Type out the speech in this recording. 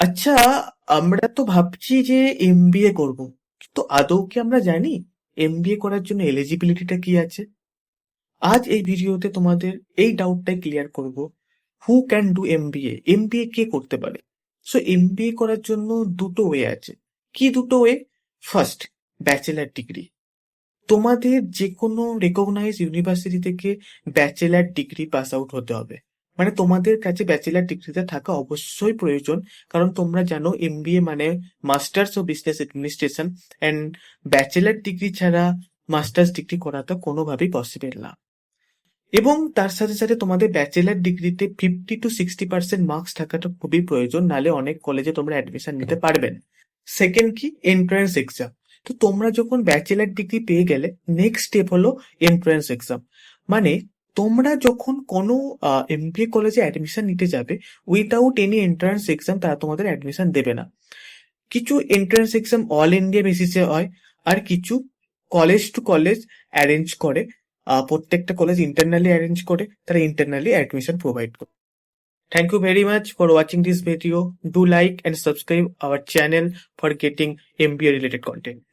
আচ্ছা আমরা তো ভাবছি যে এমবিএ করব। কিন্তু আদৌ কি আমরা জানি এমবিএ করার জন্য এলিজিবিলিটিটা কি আছে? আজ এই ভিডিওতে তোমাদের এই ডাউটটাই ক্লিয়ার করব। Who can do MBA MBA কে করতে পারে? সো এমবিএ করার জন্য দুটো ওয়ে আছে। কি দুটো ওয়ে ফার্স্ট ব্যাচেলার ডিগ্রি তোমাদের যে কোনো রেকগনাইজ ইউনিভার্সিটি থেকে ব্যাচেলার ডিগ্রি পাস আউট হতে হবে। মানে তোমাদের কাছে ব্যাচেলার ডিগ্রিটা থাকা অবশ্যই প্রয়োজন কারণ তোমরা জানো এমবিএ মানে masters of business administration and bachelor degree ছাড়া মাস্টার্স ডিগ্রি করাটা কোনোভাবেই পসিবল না। এবং তার সাথে সাথে তোমাদের ব্যাচেলার ডিগ্রিতে fifty to sixty percent marks থাকাটা খুবই প্রয়োজন নালে অনেক কলেজে তোমরা অ্যাডমিশন নিতে পারবে। না সেকেন্ড কি? এন্ট্রান্স এক্সাম তো তোমরা যখন ব্যাচেলার ডিগ্রি পেয়ে গেলে নেক্সট স্টেপ হলো এন্ট্রান্স এক্সাম মানে তোমরা যখন কোনো এমবিএ কলেজে অ্যাডমিশন নিতে যাবে উইদাউট এনি এন্ট্রান্স এক্সাম তারা তোমাদের অ্যাডমিশন দেবে না কিছু এন্ট্রান্স এক্সাম অল ইন্ডিয়া বেসিসে হয়, আর কিছু কলেজ টু কলেজ অ্যারেঞ্জ করে প্রত্যেকটা কলেজ ইন্টারনালি অ্যারেঞ্জ করে, তারা ইন্টারনালি অ্যাডমিশন প্রোভাইড করে Thank you very much for watching this video. Do like and subscribe our channel for getting MBA related content.